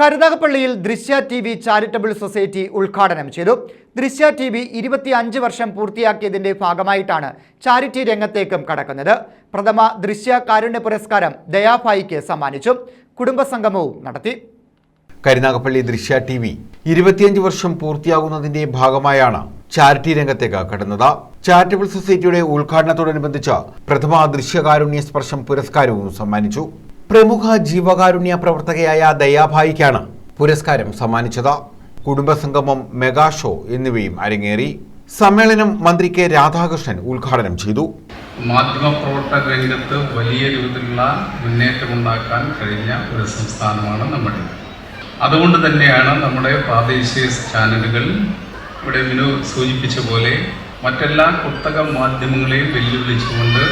കരുനാഗപ്പള്ളിയിൽ ദൃശ്യ T V charitable society ഉദ്ഘാടനം ചെയ്തു. ദൃശ്യ ടി വി ഇരുപത്തിയഞ്ച് വർഷം പൂർത്തിയാക്കിയതിന്റെ ഭാഗമായിട്ടാണ് ചാരിറ്റി രംഗത്തേക്കും കടക്കുന്നത്. പ്രഥമ ദൃശ്യ കാരുണ്യ പുരസ്കാരം ദയാഭായിക്ക് സമ്മാനിച്ചു. കുടുംബസംഗമവും നടത്തി. കരുനാഗപ്പള്ളി ദൃശ്യ ടി വി ഇരുപത്തിയഞ്ച് വർഷം പൂർത്തിയാകുന്നതിന്റെ ഭാഗമായാണ് ചാരിറ്റി രംഗത്തേക്ക് കടന്നത്. ചാരിറ്റബിൾ സൊസൈറ്റിയുടെ ഉദ്ഘാടനത്തോടനുബന്ധിച്ച് പ്രഥമ ദൃശ്യകാരുണ്യ സ്പർശം പുരസ്കാരവും സമ്മാനിച്ചു. പ്രമുഖ ജീവകാരുണ്യ പ്രവർത്തകയായ ദയാഭായിക്കാണ് പുരസ്കാരം സമ്മാനിച്ചത്. കുടുംബസംഗമം മെഗാ ഷോ എന്നിവയും അരങ്ങേറി. സമ്മേളനം മന്ത്രി കെ രാധാകൃഷ്ണൻ ഉദ്ഘാടനം ചെയ്തു. മാധ്യമപ്രവർത്തക രംഗത്ത് വലിയ രൂപത്തിലുള്ള മുന്നേറ്റമുണ്ടാക്കാൻ കഴിഞ്ഞ ഒരു സംസ്ഥാനമാണ് നമ്മുടെ. അതുകൊണ്ട് തന്നെയാണ് നമ്മുടെ പ്രാദേശിക ചാനലുകൾ ഇവിടെ മിനു സൂചിപ്പിച്ച പോലെ മറ്റെല്ലാ കുത്തക മാധ്യമങ്ങളെയും വെല്ലുവിളിച്ചുകൊണ്ട്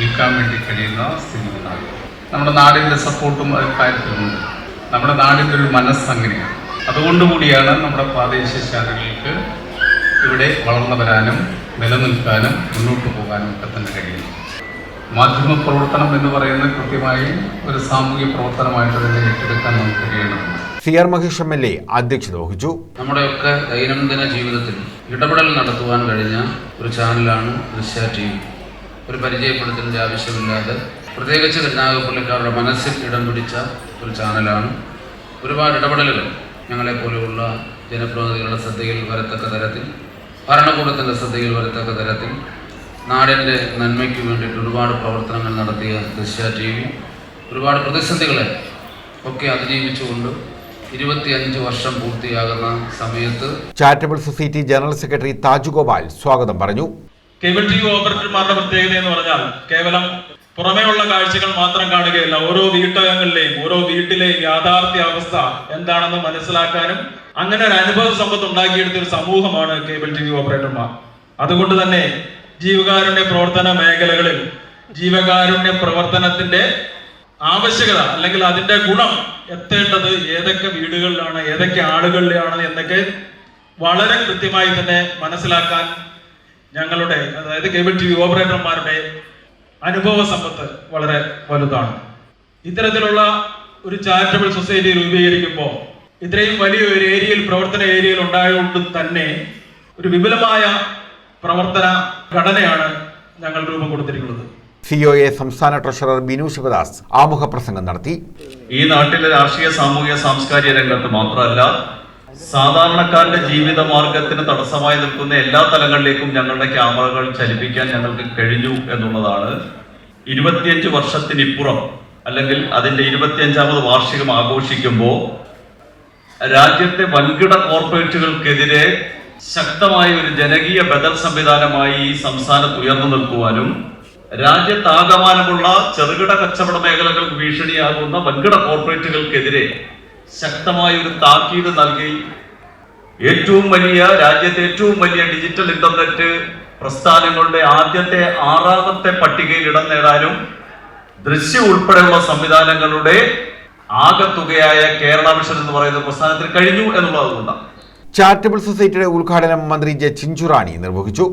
നിൽക്കാൻ വേണ്ടി കഴിയുന്ന സ്ഥിതി ഉണ്ടാകും. നമ്മുടെ നാടിന്റെ സപ്പോർട്ടും അക്കാര്യത്തിലുണ്ട് നമ്മുടെ നാടിന്റെ ഒരു മനസ്സ് അങ്ങനെയാണ്. അതുകൊണ്ടുകൂടിയാണ് നമ്മുടെ പ്രാദേശിക ശാലകൾക്ക് ഇവിടെ വളർന്നു വരാനും നിലനിൽക്കാനും മുന്നോട്ട് പോകാനും ഒക്കെ തന്നെ കഴിയുന്നത്. മാധ്യമ പ്രവർത്തനം എന്ന് പറയുന്നത് കൃത്യമായി ഒരു സാമൂഹ്യ പ്രവർത്തനമായിട്ട് തന്നെ ഏറ്റെടുക്കാൻ നമുക്ക് കഴിയണം C R Mahesh M L A അധ്യക്ഷത വഹിച്ചു. നമ്മുടെയൊക്കെ ദൈനംദിന ജീവിതത്തിൽ ഇടപെടൽ നടത്തുവാൻ കഴിഞ്ഞ ഒരു ചാനലാണ് ദൃശ്യ ടി വി. ഒരു പരിചയപ്പെടുത്തേണ്ട ആവശ്യമില്ലാതെ പ്രത്യേകിച്ച് കരുനാഗപ്പള്ളിക്കാരുടെ മനസ്സിൽ ഇടം പിടിച്ച ഒരു ചാനലാണ്. ഒരുപാട് ഇടപെടലുകൾ ഞങ്ങളെപ്പോലെയുള്ള ജനപ്രതിനിധികളുടെ ശ്രദ്ധയിൽ വരത്തക്ക തരത്തിൽ ഭരണകൂടത്തിന്റെ ശ്രദ്ധയിൽ വരത്തക്ക തരത്തിൽ നാടിന്റെ നന്മയ്ക്ക് വേണ്ടിയിട്ട് ഒരുപാട് പ്രവർത്തനങ്ങൾ നടത്തിയ ദൃശ്യ ടി വി. ഒരുപാട് പ്രതിസന്ധികളെ ഒക്കെ അതിജീവിച്ചുകൊണ്ട് ഇരുപത്തിയഞ്ച് വർഷം പൂർത്തിയാകുന്ന സമയത്ത് charitable society general secretary Thajugopal സ്വാഗതം പറഞ്ഞു. കേബിൾ ടി വി ഓപ്പറേറ്റർമാരുടെ പ്രത്യേകത എന്ന് പറഞ്ഞാൽ കേവലം പുറമേയുള്ള കാഴ്ചകൾ മാത്രം കാണുകയല്ല ഓരോ വീട്ടകങ്ങളിലെയും ഓരോ വീട്ടിലെയും യാഥാർത്ഥ്യ അവസ്ഥ എന്താണെന്ന് മനസ്സിലാക്കാനും അങ്ങനെ ഒരു അനുഭവ സമ്പത്ത് ഉണ്ടാക്കിയെടുത്ത ഒരു സമൂഹമാണ് കേബിൾ ടി വി ഓപ്പറേറ്റർമാർ. അതുകൊണ്ട് തന്നെ ജീവകാരുണ്യ പ്രവർത്തന മേഖലകളിൽ ജീവകാരുണ്യ പ്രവർത്തനത്തിന്റെ ആവശ്യകത അല്ലെങ്കിൽ അതിന്റെ ഗുണം എത്തേണ്ടത് ഏതൊക്കെ വീടുകളിലാണ് ഏതൊക്കെ ആളുകളിലാണ് എന്നൊക്കെ വളരെ കൃത്യമായി തന്നെ മനസ്സിലാക്കാൻ ഞങ്ങളുടെ അതായത് കേബിൾ ടി വി ഓപ്പറേറ്റർമാരുടെ അനുഭവ സമ്പത്ത് വളരെ വലുതാണ്. ഇത്തരത്തിലുള്ള ഒരു ചാരിറ്റബിൾ സൊസൈറ്റി രൂപീകരിക്കുമ്പോൾ ഇത്രയും വലിയ ഒരു ഏരിയയിൽ പ്രവർത്തന ഏരിയയിൽ ഉണ്ടായതുകൊണ്ട് തന്നെ ഒരു വിപുലമായ പ്രവർത്തന ഘടനയാണ് ഞങ്ങൾ രൂപം കൊടുത്തിരിക്കുന്നത് സിഒ എ സംസ്ഥാന ട്രഷറർ ബിനു ശിവദാസ് ആമുഖ പ്രസംഗം നടത്തി. ഈ നാട്ടിലെ രാഷ്ട്രീയ സാമൂഹിക സാംസ്കാരിക രംഗത്ത് മാത്രമല്ല സാധാരണക്കാരന്റെ ജീവിത മാർഗത്തിന് തടസ്സമായി നിൽക്കുന്ന എല്ലാ തലങ്ങളിലേക്കും ഞങ്ങളുടെ ക്യാമറകൾ ചലിപ്പിക്കാൻ ഞങ്ങൾക്ക് കഴിഞ്ഞു എന്നുള്ളതാണ്. ഇരുപത്തിയഞ്ച് വർഷത്തിനിപ്പുറം അല്ലെങ്കിൽ അതിന്റെ ഇരുപത്തിയഞ്ചാമത് വാർഷികം ആഘോഷിക്കുമ്പോൾ രാജ്യത്തെ വൻകിട കോർപ്പറേറ്റുകൾക്കെതിരെ ശക്തമായ ഒരു ജനകീയ ബദൽ സംവിധാനമായി ഈ സംസ്ഥാനത്ത് ഉയർന്നു നിൽക്കുവാനും രാജ്യത്താകമാനമുള്ള ചെറുകിട കച്ചവട മേഖലകൾക്ക് ഭീഷണിയാകുന്ന വൻകിട കോർപ്പറേറ്റുകൾക്കെതിരെ ശക്തമായ ഒരു താക്കീത് നൽകി. ഏറ്റവും വലിയ രാജ്യത്തെ ഏറ്റവും വലിയ ഡിജിറ്റൽ ഇന്റർനെറ്റ് പ്രസ്ഥാനങ്ങളുടെ ആദ്യത്തെ ആറാമത്തെ പട്ടികയിൽ ഇടം നേടാനും ദൃശ്യം ഉൾപ്പെടെയുള്ള സംവിധാനങ്ങളുടെ ആകത്തുകയായ കേരള മിഷൻ എന്ന് പറയുന്ന പ്രസ്ഥാനത്തിന് കഴിഞ്ഞു എന്നുള്ളതുകൊണ്ടാണ്. ചാരിറ്റബിൾ സൊസൈറ്റിയുടെ ഉദ്ഘാടനം മന്ത്രി ജെ ചിഞ്ചുറാണി നിർവഹിച്ചു.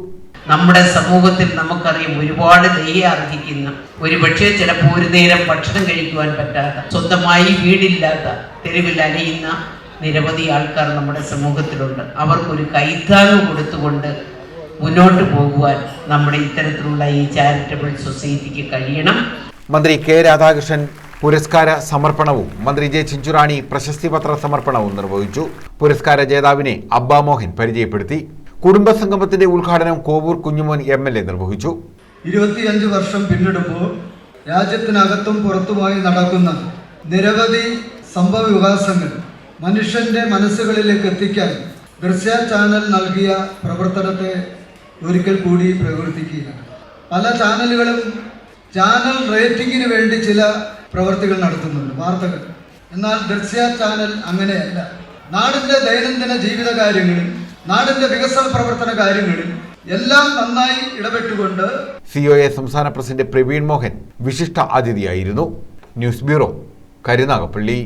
നമ്മുടെ സമൂഹത്തിൽ നമുക്കറിയാം ഒരുപാട് ദയ അർഹിക്കുന്ന ഒരുപക്ഷെ ചിലപ്പോൾ ഒരു നേരം ഭക്ഷണം കഴിക്കുവാൻ പറ്റാത്ത സ്വന്തമായി വീടില്ലാത്ത തെരുവിൽ അലയുന്ന നിരവധി ആൾക്കാർ നമ്മുടെ സമൂഹത്തിലുണ്ട്. അവർക്കൊരു കൈത്താങ്ങ് കൊടുത്തുകൊണ്ട് മുന്നോട്ട് പോകുവാൻ നമ്മുടെ ഇത്തരത്തിലുള്ള ഈ ചാരിറ്റബിൾ സൊസൈറ്റിക്ക് കഴിയണം. മന്ത്രി കെ രാധാകൃഷ്ണൻ പുരസ്കാര സമർപ്പണവും മന്ത്രി ജെ ചിഞ്ചുറാണി പ്രശസ്തി പത്ര സമർപ്പണവും നിർവഹിച്ചു. പുരസ്കാര ജേതാവിനെ അബ്ബാ മോഹൻ പരിചയപ്പെടുത്തി. കുടുംബസംഗമത്തിന്റെ ഉദ്ഘാടനം Kovoor Kunjumon M L A നിർവഹിച്ചു. ഇരുപത്തിയഞ്ച് വർഷം പിന്നിടുമ്പോൾ രാജ്യത്തിനകത്തും പുറത്തുമായി നടക്കുന്ന നിരവധി സംഭവ വികാസങ്ങൾ മനുഷ്യന്റെ മനസ്സുകളിലേക്ക് എത്തിക്കാൻ ദൃശ്യ ചാനൽ നൽകിയ പ്രവർത്തനത്തെ ഒരിക്കൽ കൂടി പ്രകീർത്തിക്കുകയാണ്. പല ചാനലുകളും ചാനൽ റേറ്റിംഗിന് വേണ്ടി ചില പ്രവർത്തികൾ നടത്തുന്നുണ്ട് വാർത്തകൾ. എന്നാൽ ദൃശ്യ ചാനൽ അങ്ങനെയല്ല. നാടിന്റെ ദൈനംദിന ജീവിത കാര്യങ്ങളിൽ നാടിന്റെ വികസന പ്രവർത്തന കാര്യങ്ങളിൽ എല്ലാം നന്നായി ഇടപെട്ടുകൊണ്ട് സി ഒ എ സംസ്ഥാന പ്രസിഡന്റ് പ്രവീൺ മോഹൻ വിശിഷ്ട അതിഥിയായിരുന്നു ന്യൂസ് ബ്യൂറോ കരുനാഗപ്പള്ളി.